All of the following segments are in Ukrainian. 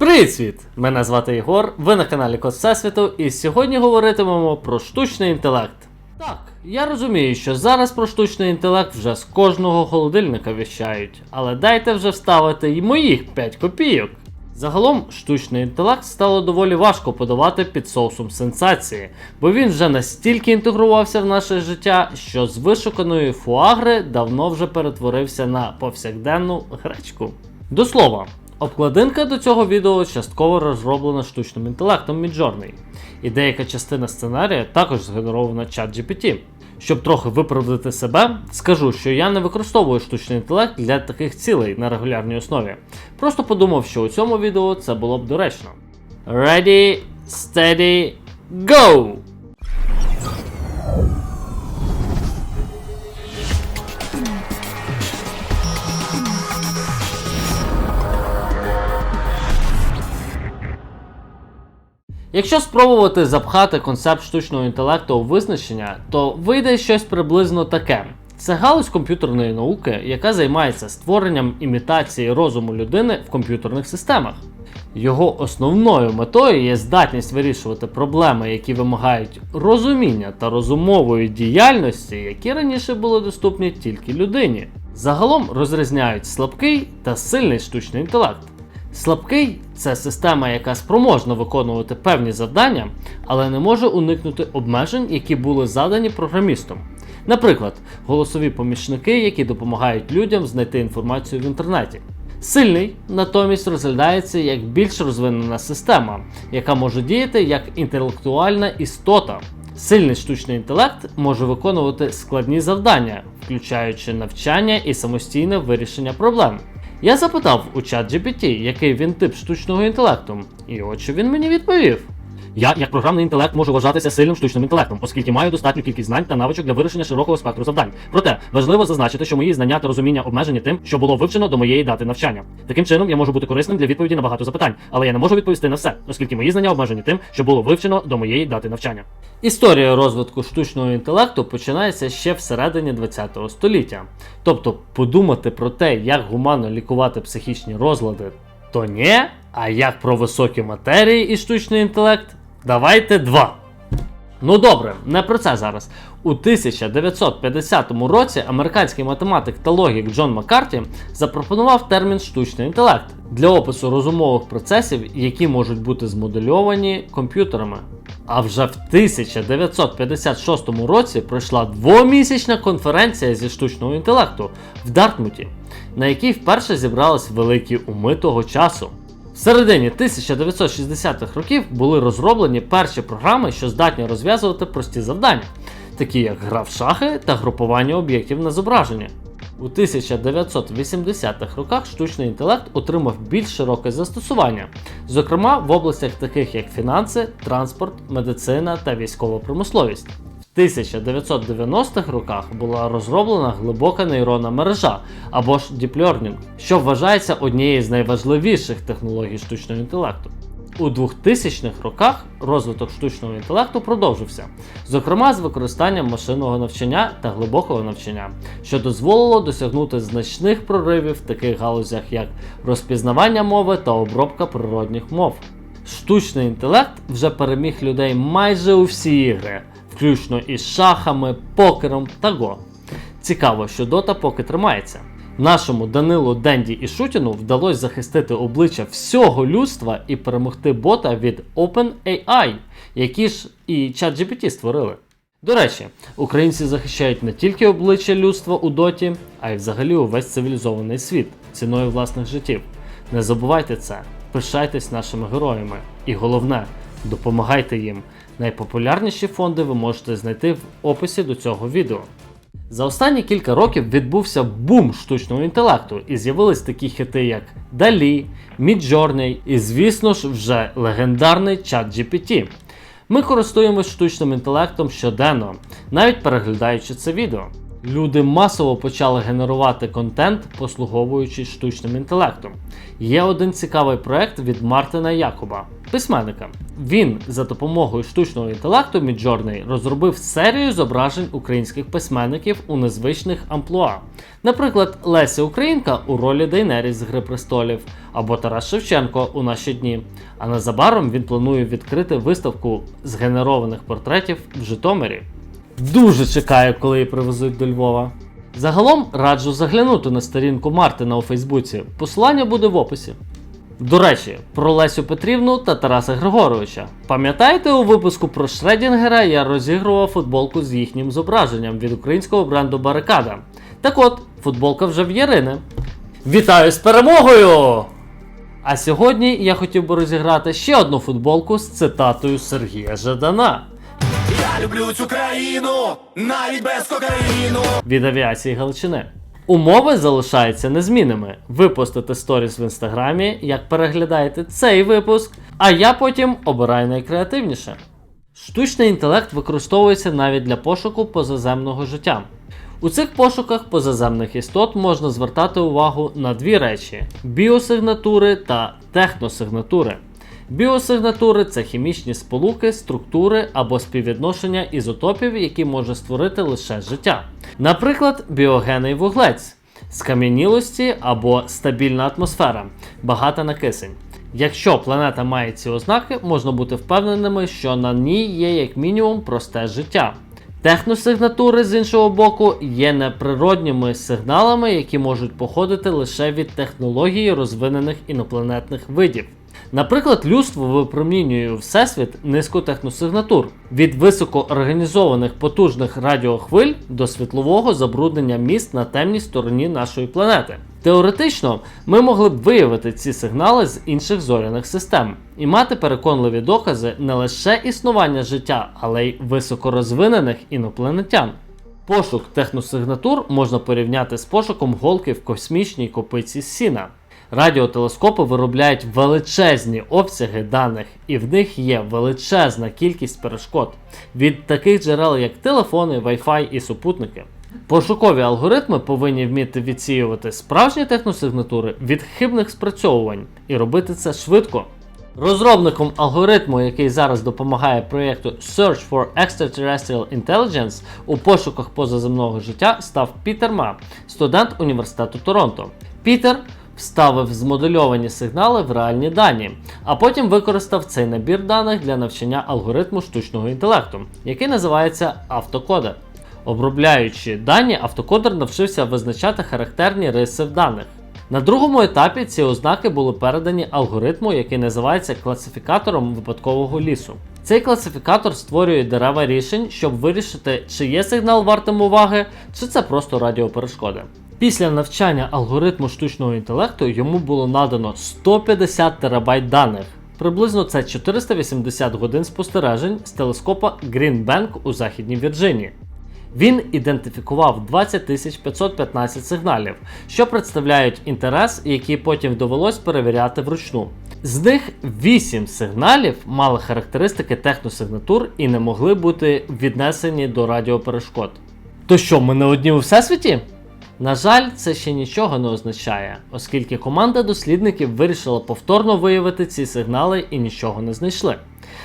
Привіт! Мене звати Єгор, ви на каналі Код Всесвіту, і сьогодні говоритимемо про штучний інтелект. Так, я розумію, що зараз про штучний інтелект вже з кожного холодильника віщають, але дайте вже вставити й моїх 5 копійок. Загалом, штучний інтелект стало доволі важко подавати під соусом сенсації, бо він вже настільки інтегрувався в наше життя, що з вишуканої фуагри давно вже перетворився на повсякденну гречку. До слова, обкладинка до цього відео частково розроблена штучним інтелектом Midjourney, і деяка частина сценарія також згенерована ChatGPT. Щоб трохи виправдати себе, скажу, що я не використовую штучний інтелект для таких цілей на регулярній основі. Просто подумав, що у цьому відео це було б доречно. Ready, steady, go! Якщо спробувати запхати концепт штучного інтелекту у визначення, то вийде щось приблизно таке. Це галузь комп'ютерної науки, яка займається створенням імітації розуму людини в комп'ютерних системах. Його основною метою є здатність вирішувати проблеми, які вимагають розуміння та розумової діяльності, які раніше були доступні тільки людині. Загалом розрізняють слабкий та сильний штучний інтелект. Слабкий це система, яка спроможна виконувати певні завдання, але не може уникнути обмежень, які були задані програмістом. Наприклад, голосові помічники, які допомагають людям знайти інформацію в інтернеті. Сильний натомість розглядається як більш розвинена система, яка може діяти як інтелектуальна істота. Сильний штучний інтелект може виконувати складні завдання, включаючи навчання і самостійне вирішення проблем. Я запитав у чат GPT, який він тип штучного інтелекту, і от що він мені відповів. Я, як програмний інтелект, можу вважатися сильним штучним інтелектом, оскільки маю достатню кількість знань та навичок для вирішення широкого спектру завдань. Проте важливо зазначити, що мої знання та розуміння обмежені тим, що було вивчено до моєї дати навчання. Таким чином, я можу бути корисним для відповіді на багато запитань, але я не можу відповісти на все, оскільки мої знання обмежені тим, що було вивчено до моєї дати навчання. Історія розвитку штучного інтелекту починається ще всередині ХХ століття. Тобто подумати про те, як гуманно лікувати психічні розлади, то ні, а як про високі матерії і штучний інтелект, давайте два. Ну добре, не про це зараз. У 1950 році американський математик та логік Джон Маккарті запропонував термін штучний інтелект для опису розумових процесів, які можуть бути змодельовані комп'ютерами. А вже в 1956 році пройшла двомісячна конференція зі штучного інтелекту в Дартмуті, на якій вперше зібрались великі уми того часу. В середині 1960-х років були розроблені перші програми, що здатні розв'язувати прості завдання, такі як гра в шахи та групування об'єктів на зображення. У 1980-х роках штучний інтелект отримав більш широке застосування, зокрема в областях таких як фінанси, транспорт, медицина та військова промисловість. В 1990-х роках була розроблена глибока нейронна мережа або ж Deep Learning, що вважається однією з найважливіших технологій штучного інтелекту. У 2000-х роках розвиток штучного інтелекту продовжився, зокрема з використанням машинного навчання та глибокого навчання, що дозволило досягнути значних проривів в таких галузях, як розпізнавання мови та обробка природних мов. Штучний інтелект вже переміг людей майже у всі ігри, включно із шахами, покером та го. Цікаво, що дота поки тримається. Нашому Данилу Денді і Шутіну вдалося захистити обличчя всього людства і перемогти бота від OpenAI, які ж і ChatGPT створили. До речі, українці захищають не тільки обличчя людства у доті, а й взагалі увесь цивілізований світ ціною власних життів. Не забувайте це, пишайтесь нашими героями. І головне, допомагайте їм. Найпопулярніші фонди ви можете знайти в описі до цього відео. За останні кілька років відбувся бум штучного інтелекту, і з'явились такі хити, як Далі, Midjourney і, звісно ж, вже легендарний чат GPT. Ми користуємось штучним інтелектом щоденно, навіть переглядаючи це відео. Люди масово почали генерувати контент, послуговуючись штучним інтелектом. Є один цікавий проект від Мартина Якуба, письменника. Він за допомогою штучного інтелекту Midjourney розробив серію зображень українських письменників у незвичних амплуа. Наприклад, Леся Українка у ролі Дейнеріс з Гри престолів або Тарас Шевченко у наші дні. А незабаром він планує відкрити виставку згенерованих портретів в Житомирі. Дуже чекаю, коли її привезуть до Львова. Загалом раджу заглянути на сторінку Мартина у Фейсбуці. Посилання буде в описі. До речі, про Лесю Петрівну та Тараса Григоровича. Пам'ятаєте, у випуску про Шредінгера я розігрував футболку з їхнім зображенням від українського бренду Барикада. Так от, футболка вже в Ярини. Вітаю з перемогою! А сьогодні я хотів би розіграти ще одну футболку з цитатою Сергія Жадана Люблю цю країну, навіть без кокаїну. від авіації Галичини. Умови залишаються незмінними. Ви постите сторіс в інстаграмі, як переглядаєте цей випуск, а я потім обираю найкреативніше. Штучний інтелект використовується навіть для пошуку позаземного життя. У цих пошуках позаземних істот можна звертати увагу на дві речі: біосигнатури та техносигнатури. Біосигнатури це хімічні сполуки, структури або співвідношення ізотопів, які може створити лише життя. Наприклад, біогенний вуглець, скам'янілості або стабільна атмосфера, багата на кисень. Якщо планета має ці ознаки, можна бути впевненими, що на ній є як мінімум просте життя. Техносигнатури з іншого боку є неприродніми сигналами, які можуть походити лише від технології розвинених інопланетних видів. Наприклад, людство випромінює всесвіт низку техносигнатур від високоорганізованих потужних радіохвиль до світлового забруднення міст на темній стороні нашої планети. Теоретично, ми могли б виявити ці сигнали з інших зоряних систем і мати переконливі докази не лише існування життя, але й високорозвинених інопланетян. Пошук техносигнатур можна порівняти з пошуком голки в космічній копиці сіна. Радіотелескопи виробляють величезні обсяги даних, і в них є величезна кількість перешкод від таких джерел, як телефони, Wi-Fi і супутники. Пошукові алгоритми повинні вміти відсіювати справжні техносигнатури від хибних спрацьовувань і робити це швидко. Розробником алгоритму, який зараз допомагає проєкту Search for Extraterrestrial Intelligence у пошуках позаземного життя, став Пітер Ма, студент університету Торонто. Пітер вставив змодельовані сигнали в реальні дані, а потім використав цей набір даних для навчання алгоритму штучного інтелекту, який називається автокодер. Обробляючи дані, автокодер навчився визначати характерні риси в даних. На другому етапі ці ознаки були передані алгоритму, який називається класифікатором випадкового лісу. Цей класифікатор створює дерева рішень, щоб вирішити, чи є сигнал вартим уваги, чи це просто радіоперешкоди. Після навчання алгоритму штучного інтелекту йому було надано 150 терабайт даних. Приблизно це 480 годин спостережень з телескопа Green Bank у Західній Вірджинії. Він ідентифікував 20 515 сигналів, що представляють інтерес, який потім довелось перевіряти вручну. З них 8 сигналів мали характеристики техносигнатур і не могли бути віднесені до радіоперешкод. То що, ми не одні у всесвіті? На жаль, це ще нічого не означає, оскільки команда дослідників вирішила повторно виявити ці сигнали і нічого не знайшли.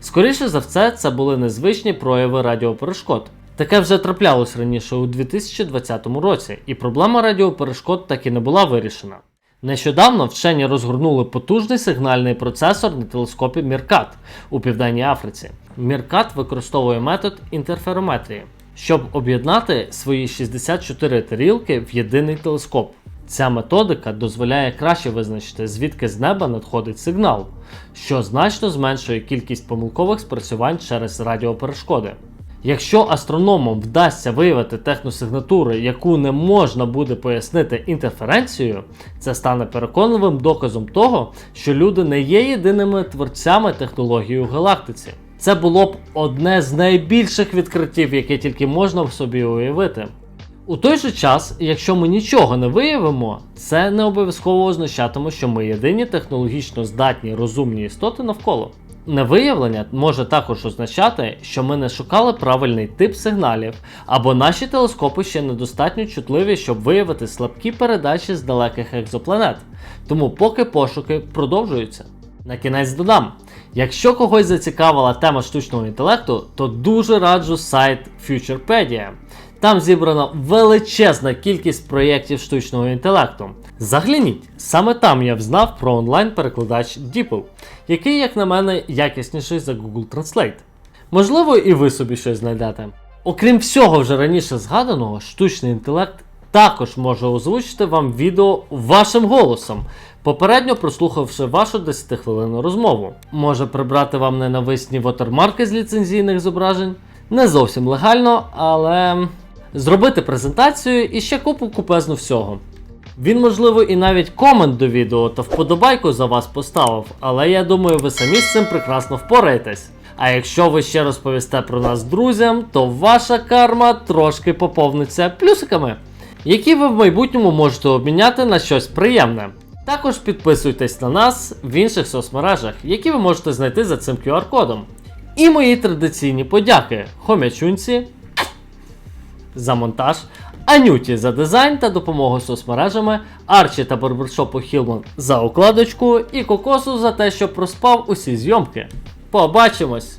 Скоріше за все, це були незвичні прояви радіоперешкод. Таке вже траплялось раніше у 2020 році, і проблема радіоперешкод так і не була вирішена. Нещодавно вчені розгорнули потужний сигнальний процесор на телескопі Міркат у Південній Африці. Міркат використовує метод інтерферометрії, щоб об'єднати свої 64 тарілки в єдиний телескоп. Ця методика дозволяє краще визначити, звідки з неба надходить сигнал, що значно зменшує кількість помилкових спрацювань через радіоперешкоди. Якщо астрономам вдасться виявити техносигнатуру, яку не можна буде пояснити інтерференцією, це стане переконливим доказом того, що люди не є єдиними творцями технології у галактиці. Це було б одне з найбільших відкриттів, яке тільки можна в собі уявити. У той же час, якщо ми нічого не виявимо, це не обов'язково означатиме, що ми єдині технологічно здатні розумні істоти навколо. Невиявлення може також означати, що ми не шукали правильний тип сигналів, або наші телескопи ще недостатньо чутливі, щоб виявити слабкі передачі з далеких екзопланет. Тому поки пошуки продовжуються. На кінець додам. Якщо когось зацікавила тема штучного інтелекту, то дуже раджу сайт Futurepedia. Там зібрана величезна кількість проєктів штучного інтелекту. Загляніть, саме там я взнав про онлайн-перекладач DeepL, який, як на мене, якісніший за Google Translate. Можливо, і ви собі щось знайдете. Окрім всього вже раніше згаданого, штучний інтелект також може озвучити вам відео вашим голосом, попередньо прослухавши вашу 10-хвилинну розмову. Може прибрати вам ненависні вотермарки з ліцензійних зображень. Не зовсім легально, але зробити презентацію і ще купу купезну всього. Він, можливо, і навіть комент до відео та вподобайку за вас поставив, але я думаю, ви самі з цим прекрасно впораєтесь. А якщо ви ще розповісте про нас друзям, то ваша карма трошки поповниться плюсиками, які ви в майбутньому можете обміняти на щось приємне. Також підписуйтесь на нас в інших соцмережах, які ви можете знайти за цим QR-кодом. І мої традиційні подяки Хомячунці, за монтаж, Анюті за дизайн та допомогу соцмережами, Арчі та барбершопу Хілман за укладочку і Кокосу за те, що проспав усі зйомки. Побачимось!